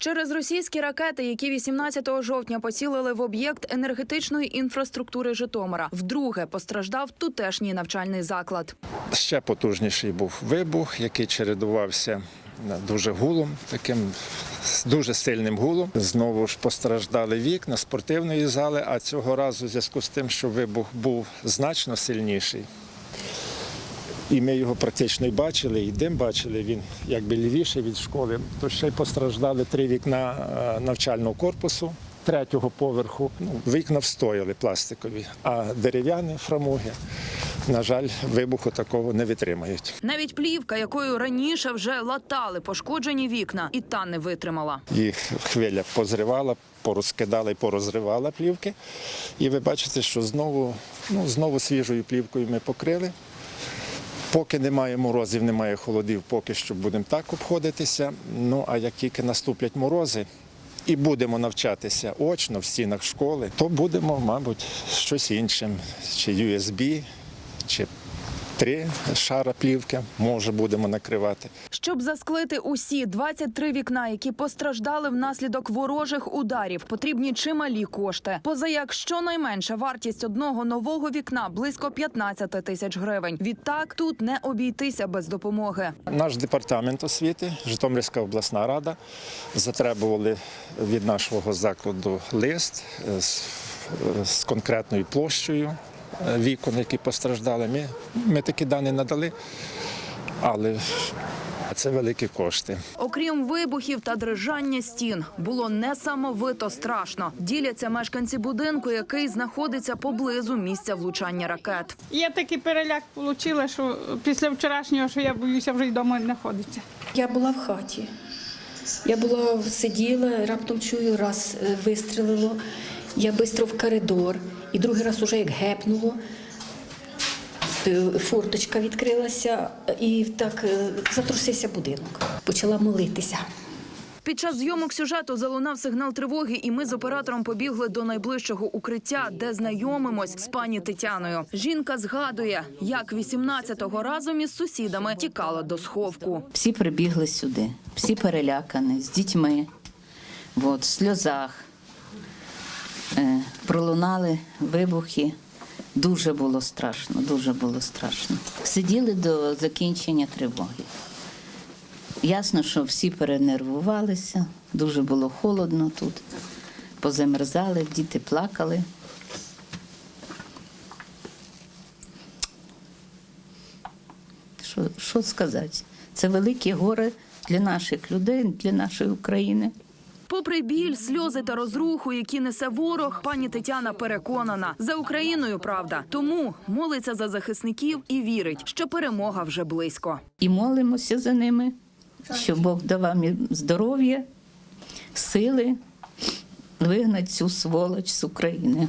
Через російські ракети, які 18 жовтня поцілили в об'єкт енергетичної інфраструктури Житомира, вдруге постраждав тутешній навчальний заклад. Ще потужніший був вибух, який чередувався дуже гулом, таким дуже сильним гулом. Знову ж постраждали вікна спортивної зали, а цього разу в зв'язку з тим, що вибух був значно сильніший. І ми його практично і бачили, і дим бачили, він якби лівіший від школи. То ще й постраждали три вікна е, навчального корпусу третього поверху. Ну, вікна встояли пластикові, а дерев'яні фрамуги, на жаль, вибуху такого не витримають. Навіть плівка, якою раніше вже латали пошкоджені вікна, і та не витримала. Їх хвиля позривала, порозкидала і порозривала плівки. І ви бачите, що знову, ну, знову свіжою плівкою ми покрили. Поки немає морозів, немає холодів, поки що будемо так обходитися. Ну а як тільки наступлять морози і будемо навчатися очно в стінах школи, то будемо, мабуть, щось іншим, чи USB, чи три шара плівки, може будемо накривати. Щоб засклити усі 23 вікна, які постраждали внаслідок ворожих ударів, потрібні чималі кошти. Позаяк щонайменша вартість одного нового вікна близько 15 тисяч гривень. Відтак тут не обійтися без допомоги. Наш департамент освіти, Житомирська обласна рада затребували від нашого закладу лист з, з конкретною площею вікон, які постраждали. Ми, ми такі дані надали, але це великі кошти. Окрім вибухів та дрижання стін, було несамовито страшно. Діляться мешканці будинку, який знаходиться поблизу місця влучання ракет. Я такий переляк отримала, що після вчорашнього, що я боюся вже й вдома знаходитися. Я була в хаті. Я була сиділа, раптом чую, раз е, вистрілило. Я швидко в коридор, і другий раз уже як гепнуло. е, Форточка відкрилася, і так е, затрусився будинок. Почала молитися. Під час зйомок сюжету залунав сигнал тривоги, і ми з оператором побігли до найближчого укриття, де знайомимось з пані Тетяною. Жінка згадує, як 18-го разом із сусідами тікала до сховку. Всі прибігли сюди, всі перелякані, з дітьми, от, в сльозах. Е, пролунали вибухи. Дуже було страшно, дуже було страшно. Сиділи до закінчення тривоги. Ясно, що всі перенервувалися, дуже було холодно тут, позамерзали, діти плакали. Що, сказати? Це велике горе для наших людей, для нашої України. Попри біль, сльози та розруху, які несе ворог, пані Тетяна переконана за Україною правда. Тому молиться за захисників і вірить, що перемога вже близько. І молимося за ними, щоб Бог давав їм здоров'я, сили вигнати цю сволоч з України.